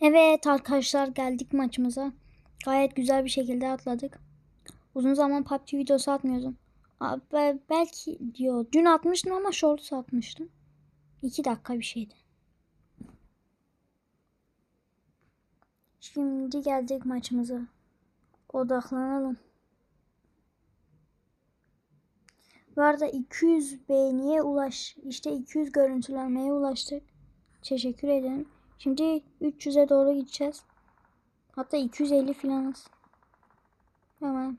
Evet arkadaşlar geldik maçımıza. Gayet güzel bir şekilde atladık. Uzun zaman PUBG videosu atmıyordum. Aa, be- belki diyor. Dün atmıştım ama shorts atmıştım. 2 dakika bir şeydi. Şimdi geldik maçımıza. Odaklanalım. Bu arada 200 beğeniye ulaş. işte 200 görüntülenmeye ulaştık. Teşekkür ederim. Şimdi 300'e doğru gideceğiz. Hatta 250 filanız. Hemen.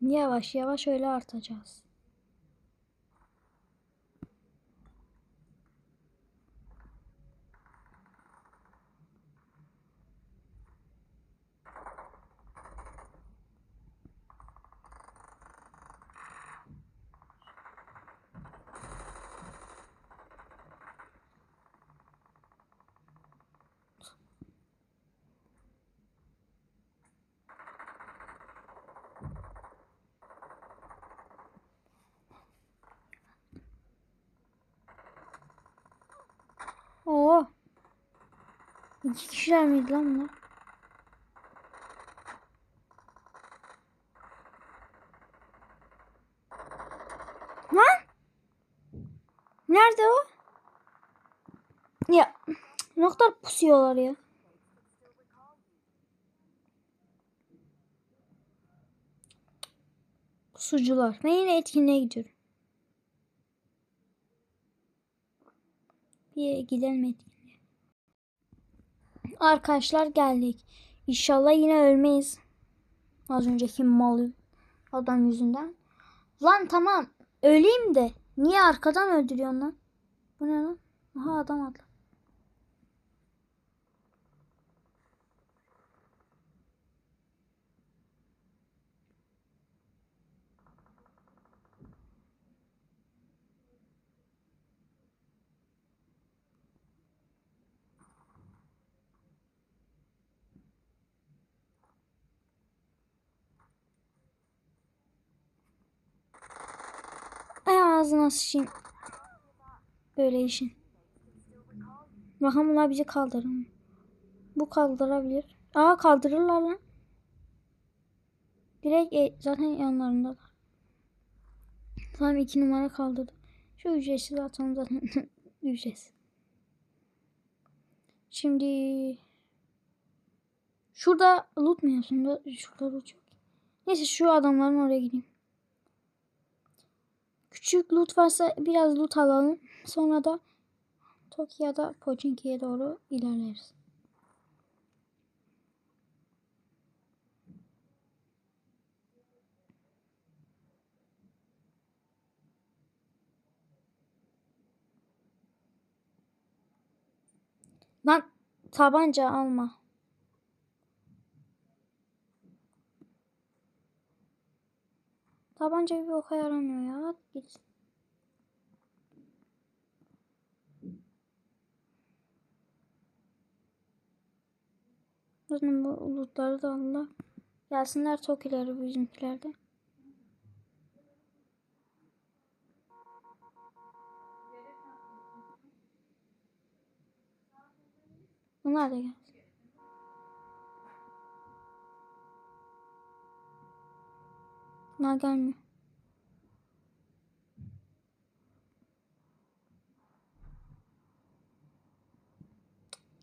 Yavaş yavaş öyle artacağız. Oo. İki kişiler miydi lan bunlar? Lan? Nerede o? Ya ne kadar pusuyorlar ya. Pusucular. Ben yine etkinliğe gidiyorum. Bir gidelim etkinliğe. Arkadaşlar geldik. İnşallah yine ölmeyiz. Az önceki mal adam yüzünden. Lan tamam. Öleyim de. Niye arkadan öldürüyorsun lan? Bu ne lan? Aha adam atla. Ay ağzına sıçayım. Böyle işin. Bakalım bunlar bizi kaldırır? Bu kaldırabilir. Aa kaldırırlar lan. Direkt e, zaten yanlarındalar. Tamam iki numara kaldırdı. Şu ücretsiz atalım zaten ücretsiz. Şimdi şurada loot mu yapsın? Da- Şurada loot yok. Neyse şu adamların oraya gideyim. Küçük loot varsa biraz loot alalım. Sonra da Tokyo'da Pochinki'ye doğru ilerleriz. Lan tabanca alma. Tabanca bir boka yaramıyor ya. At gitsin. Zaten bu lootları da Allah. Gelsinler Tokileri bizimkilerde. Bunlar da gelsin. Bunlar gelmiyor.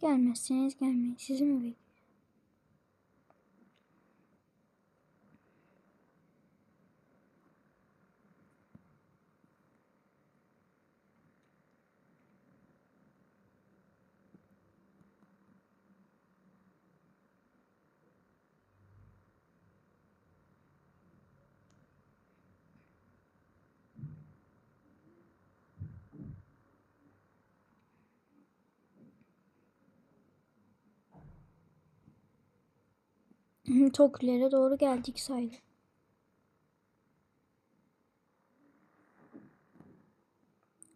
Gelmezseniz gelmeyin. Sizi mi bekliyor? Tokilere doğru geldik sayılır.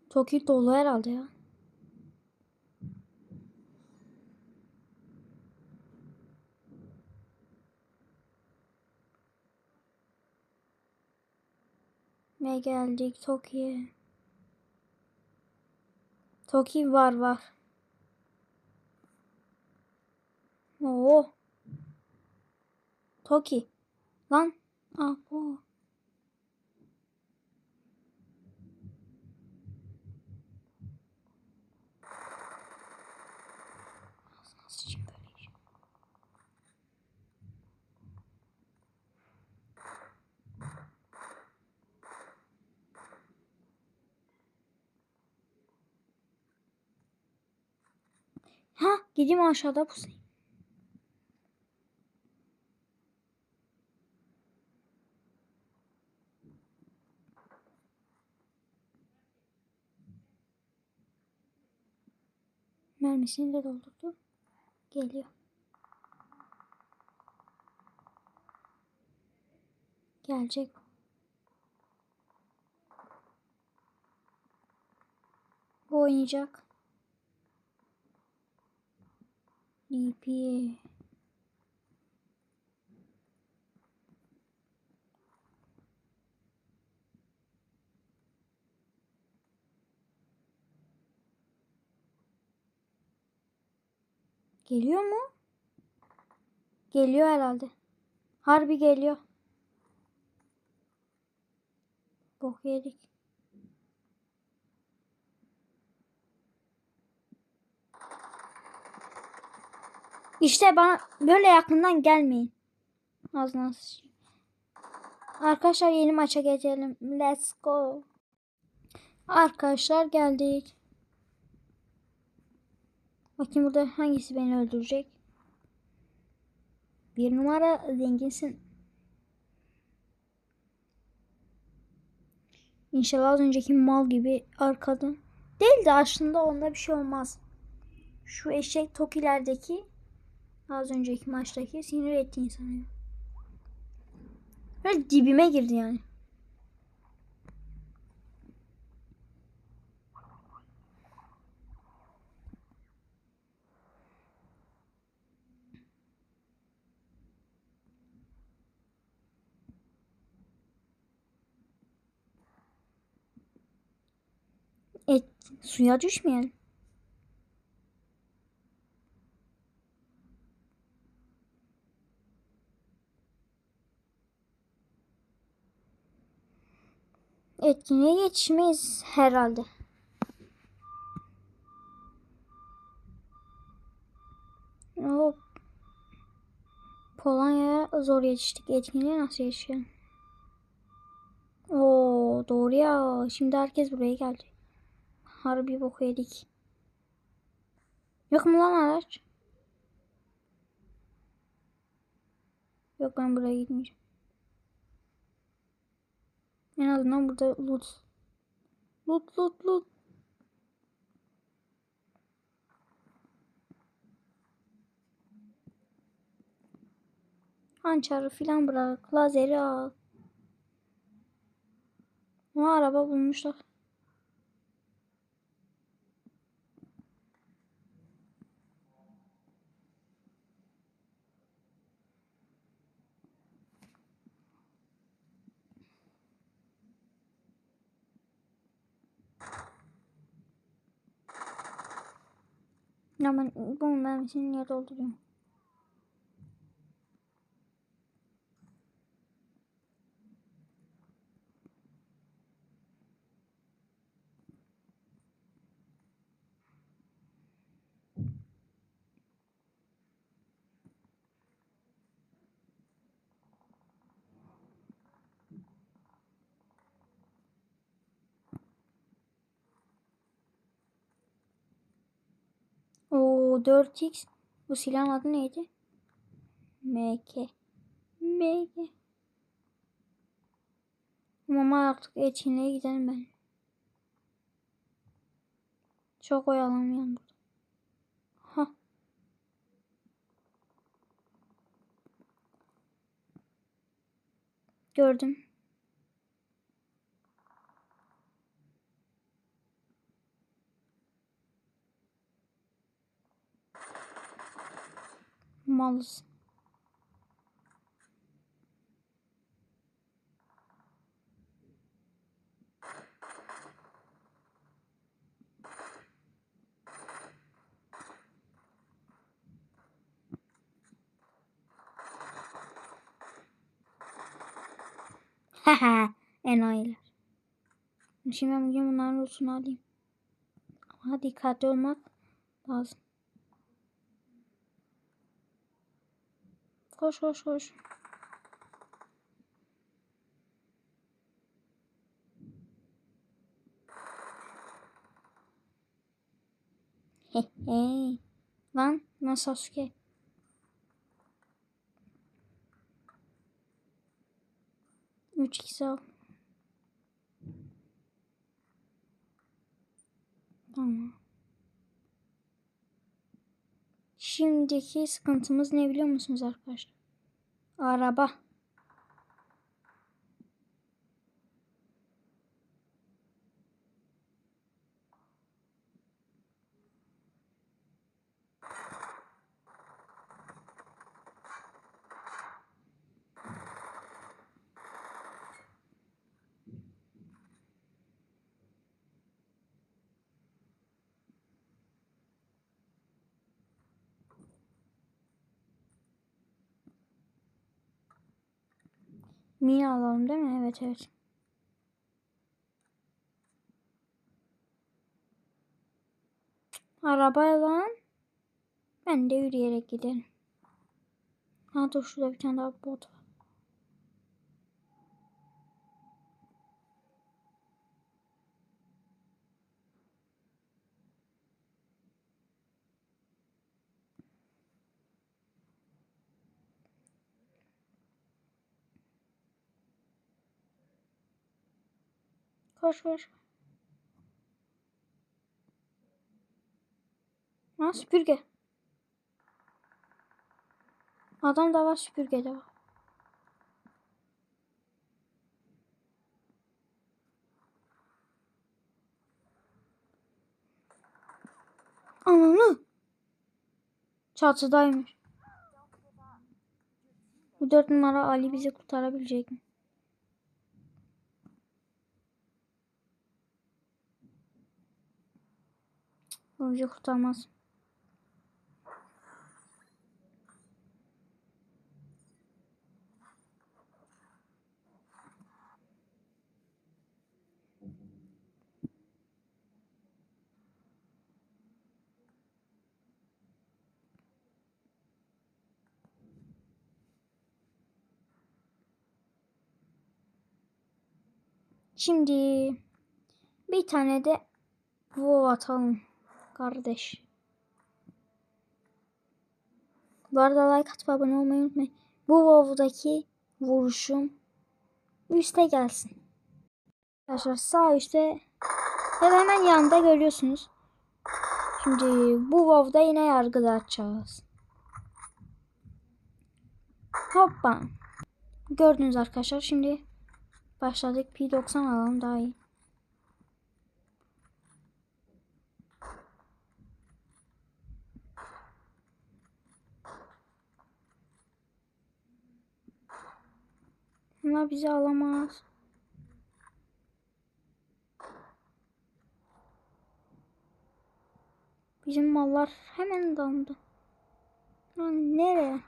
Tokyo dolu herhalde ya. Ve geldik Tokyo'ya. Toki var var. Oo. Toki. Lan. Ah bu. Ha gideyim aşağıda pusayım. Mermisini de doldurdu. Geliyor. Gelecek. Bu oynayacak. DP. Geliyor mu? Geliyor herhalde. Harbi geliyor. Bok yedik. İşte bana böyle yakından gelmeyin. Ağzına sıçayım. Arkadaşlar yeni maça geçelim. Let's go. Arkadaşlar geldik. Bakayım burada hangisi beni öldürecek? Bir numara zenginsin. İnşallah az önceki mal gibi arkada. Değil de aslında onda bir şey olmaz. Şu eşek tokilerdeki az önceki maçtaki sinir etti insanı. Böyle dibime girdi yani. Et suya düşmeyelim. Etkinliğe yetişmeyiz herhalde. Hop. Polonya'ya zor yetiştik. Etkinliğe nasıl yetişelim? Oo doğru ya. Şimdi herkes buraya geldi. Harbi boku yedik. Yok mu lan araç? Yok ben buraya gitmeyeceğim. En azından burada loot. Loot loot loot. Hançarı filan bırak. Lazeri al. Ama araba bulmuşlar. Ya ben bunun mermisini niye dolduruyorum? Oo 4x. Bu silahın adı neydi? MK. MK. Ama artık etkinliğe gidelim ben. Çok oyalanmayalım burada. Ha. Gördüm. Malsın. Haha en enayiler. Şimdi ben bugün bunların olsun alayım. Ama dikkatli olmak lazım. Koş koş koş. He he. Lan lan Sasuke. Üç kişi al. Tamam. Şimdiki sıkıntımız ne biliyor musunuz arkadaşlar? Araba. Mini alalım değil mi? Evet evet. Arabaya lan. Ben de yürüyerek giderim. Ha dur şurada bir tane daha bot var. Koş koş. Ha süpürge. Adam da var süpürge de var. Ananı. Çatıdaymış. Bu dört numara Ali bizi kurtarabilecek mi? Bizi kurtarmaz. Şimdi bir tane de WoW atalım kardeş. Bu arada like atıp abone olmayı unutmayın. Bu WoW'daki vuruşum üste gelsin. Arkadaşlar sağ üstte ya da hemen yanında görüyorsunuz. Şimdi bu WoW'da yine yargı dağıtacağız. Hoppa. Gördünüz arkadaşlar. Şimdi başladık. P90 alalım daha iyi. Bunlar bizi alamaz. Bizim mallar hemen damdı. Lan nereye?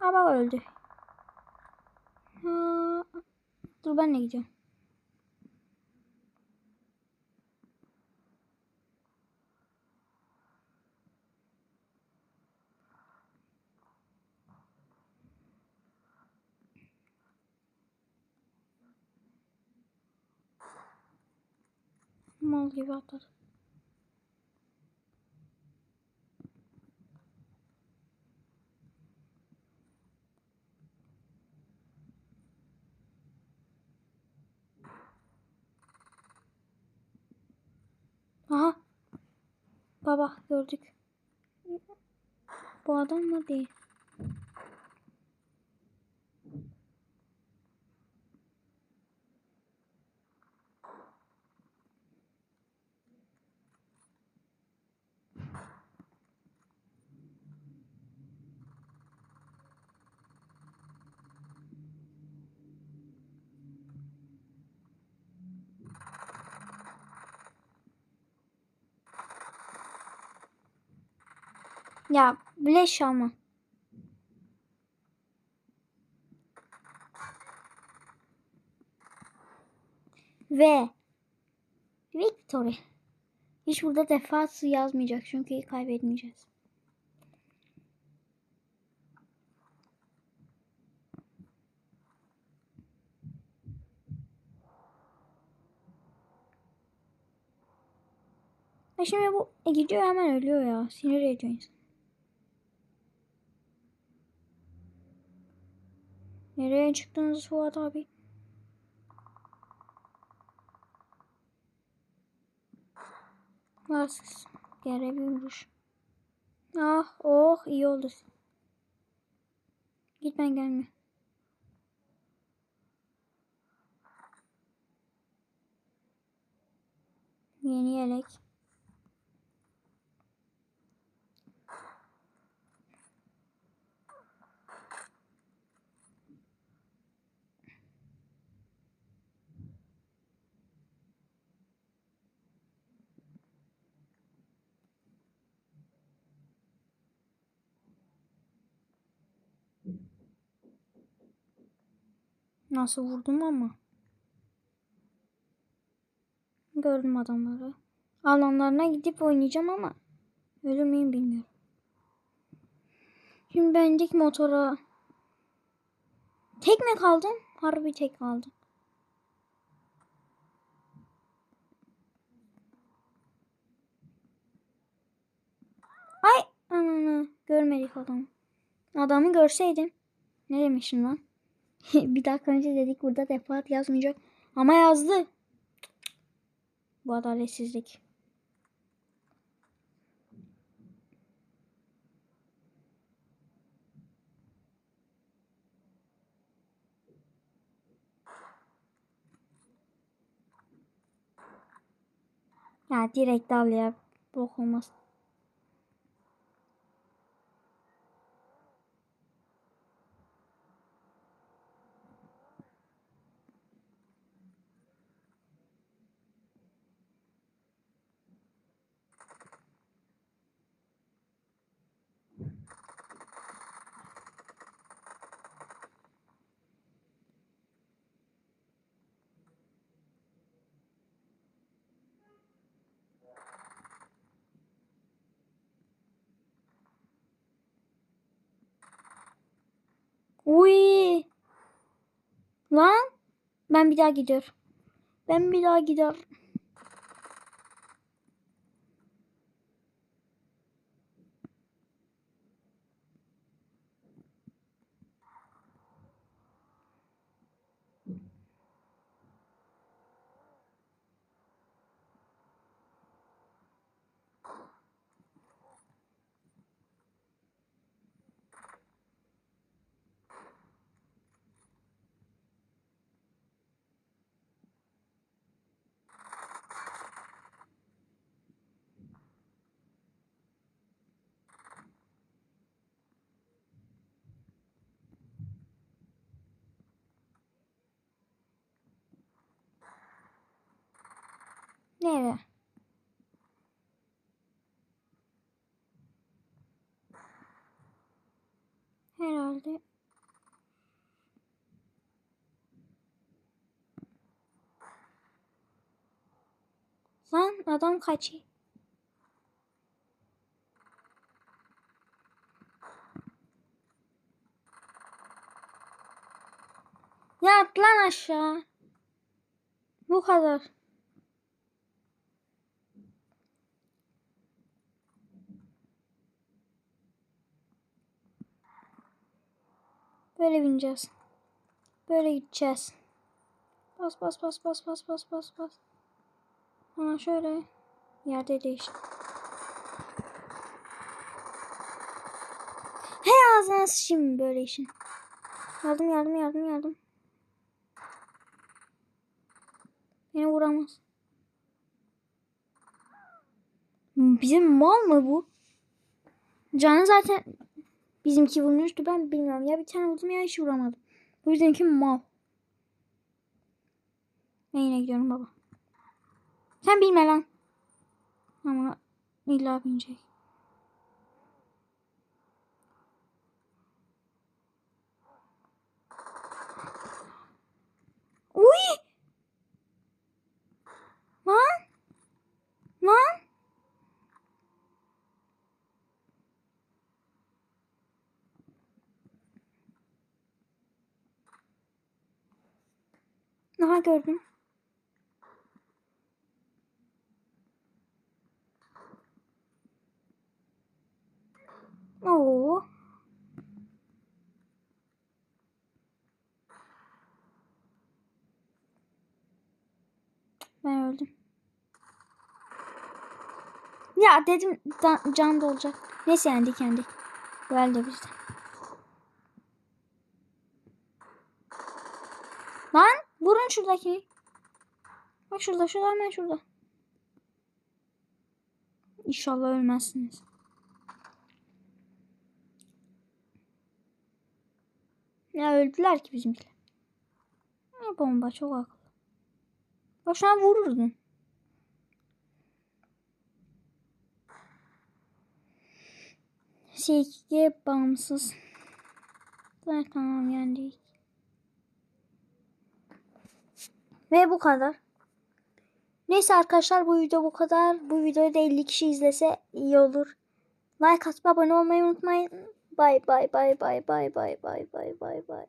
Ama öldü. Ha, dur ben de gidiyorum. Mal gibi atladı. Aha. Baba gördük. Bu adam mı değil? Ya Bileş alma. Ve Victory. Hiç burada defası yazmayacak çünkü kaybetmeyeceğiz. Ha şimdi bu e, gidiyor hemen ölüyor ya. Sinir ediyor insan. Nereye çıktınız Fuat abi? Bir vuruş. Ah oh iyi oldu. Git ben gelme. Yeni yelek. Nasıl vurdum ama. Gördüm adamları. Alanlarına gidip oynayacağım ama ölür müyüm bilmiyorum. Şimdi bendik motora. Tek mi kaldım? Harbi tek kaldım. Ay ananı görmedik adamı. Adamı görseydim. Ne demişim lan? bir dakika önce dedik burada defaat yazmayacak. Ama yazdı. Bu adaletsizlik. Ya direkt al ya. Bok olmaz. Uy. Lan. Ben bir daha gidiyorum. Ben bir daha gider. Nereye? Herhalde. Lan adam kaçıyor. Ya at lan aşağı. Bu kadar. Böyle bineceğiz. Böyle gideceğiz. Bas bas bas bas bas bas bas bas. Hemen şöyle yerde değiş. Hey ağzına sıçayım böyle işin. Yardım yardım yardım yardım. Beni vuramaz. Bizim mal mı bu? Canı zaten Bizimki vurmuştu ben bilmiyorum. Ya bir tane vurdum ya hiç vuramadım. Bu yüzdenki mal. Ben yine gidiyorum baba. Sen bilme lan. Ama illa binecek. Uy! Lan! Lan! Aha gördüm. Oo. Ben öldüm. Ya dedim can da olacak. Neyse yendik yendik. Bu elde bizde. Lan vurun şuradakini. Bak şurada şurada hemen şurada. İnşallah ölmezsiniz. Ya öldüler ki bizimkiler. Ne bomba çok akıllı. Bak şu an vururdun. Silke bağımsız. Evet, tamam yendik. Ve bu kadar. Neyse arkadaşlar bu video bu kadar. Bu videoyu da 50 kişi izlese iyi olur. Like atıp abone olmayı unutmayın. Bay bay bay bay bay bay bay bay bay bay.